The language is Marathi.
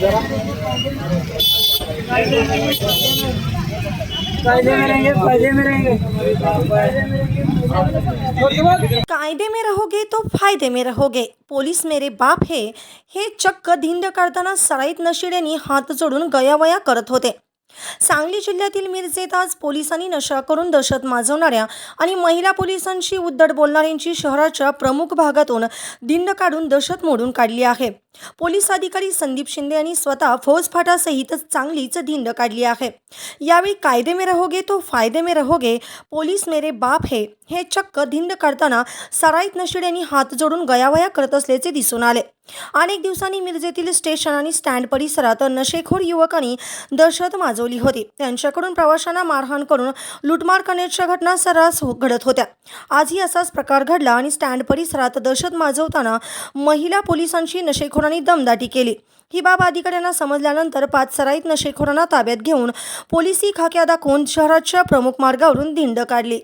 जरा कायदे में रहोगे तो फायदे में रहोगे। पोलीस मेरे बाप हे। हे चक्क धिंड काढताना सराईत नशिड्यांनी हात जोडून गयावया करत होते. सांगली जिल्ह्यातील मिरजेत आज पोलिसांनी नशा करून दहशत माजवणाऱ्या आणि महिला पोलिसांशी उद्धट बोलणाऱ्यांची शहराच्या प्रमुख भागातून धिंड काढून दहशत मोडून काढली आहे. पोलीस अधिकारी संदीप शिंदे यांनी स्वतः फौज फाटासहित चांगलीच धिंड काढली आहे. यावेळी कायदे मे रहोगे तो फायदे मे रहोगे पोलीस मेरे बाप हे हे चक्क धिंड काढताना सराईत नशीड यांनी हात जोडून गयावया करत असल्याचे दिसून आले. अनेक दिवसांनी मिरजेतील स्टेशन आणि स्टँड परिसरात नशेखोर युवकांनी दहशत माजवली होती. त्यांच्याकडून प्रवाशांना मारहाण करून लुटमार करण्याच्या घटना सर्रास हो- घडत होत्या. आजही असाच प्रकार घडला आणि स्टँड परिसरात दहशत माजवताना महिला पोलिसांची नशेखोरांनी दमदाटी केली. ही बाब अधिकाऱ्यांना समजल्यानंतर पाच सराईत नशेखोरांना ताब्यात घेऊन पोलिसी खाक्या दाखवून शहराच्या प्रमुख मार्गावरून धिंड काढली.